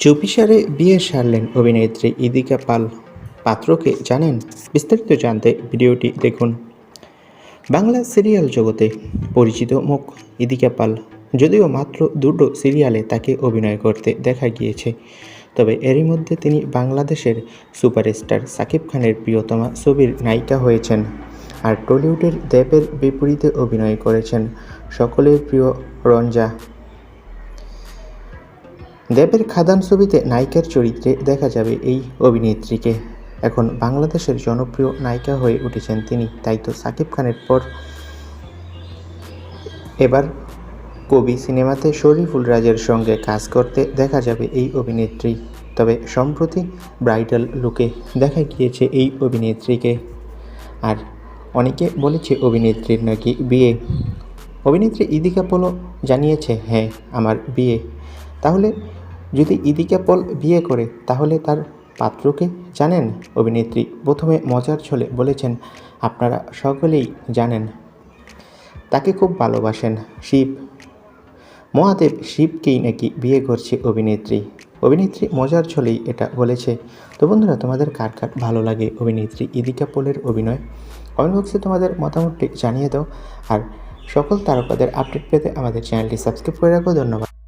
চুপিসারে বিয়ে সারলেন অভিনেত্রী ইদিকা পাল পাত্রকে জানেন বিস্তারিত জানতে ভিডিওটি দেখুন। বাংলা সিরিয়াল জগতে পরিচিত মুখ ইদিকা পাল। যদিও মাত্র দুটো সিরিয়ালে তাকে অভিনয় করতে দেখা গিয়েছে, তবে এরই মধ্যে তিনি বাংলাদেশের সুপারস্টার সাকিব খানের প্রিয়তমা ছবির নায়িকা হয়েছেন আর টলিউডের দেবের বিপরীতে অভিনয় করেছেন সকলের প্রিয় রঞ্জা। দেবের খাদান ছবিতে নায়িকার চরিত্রে দেখা যাবে এই অভিনেত্রীকে। এখন বাংলাদেশের জনপ্রিয় নায়িকা হয়ে উঠেছেন তিনি, তাই তো সাকিব খানের পর। এবার কবি সিনেমাতে শরীফুল রাজের সঙ্গে কাজ করতে দেখা যাবে এই অভিনেত্রী। তবে সম্প্রতি ব্রাইডাল লুকে দেখা গিয়েছে এই অভিনেত্রীকে। আর অনেকে বলেছে অভিনেত্রীর নাকি বিয়ে। অভিনেত্রী ইদিকা পলও জানিয়েছে হ্যাঁ আমার বিয়ে। তাহলে যদি ইদিকা পল বিয়ে করে, তাহলে তার পাত্রকে জানেন? অভিনেত্রী প্রথমে মজার ছলে বলেছেন, আপনারা সকলেই জানেন। তাকে খুব ভালোবাসেন, শিব। মহাদেব শিবকেই নাকি বিয়ে করছে অভিনেত্রী। অভিনেত্রী মজার ছলেই এটা বলেছে। তো বন্ধুরা, তোমাদের কার কার ভালো লাগে অভিনেত্রী ইদিকা পোলের অভিনয়? কমেন্ট বক্সে তোমাদের মতামতটি জানিয়ে দাও। আর সকল তারকাদের আপডেট পেতে আমাদের চ্যানেলটি সাবস্ক্রাইব করে রাখো। ধন্যবাদ।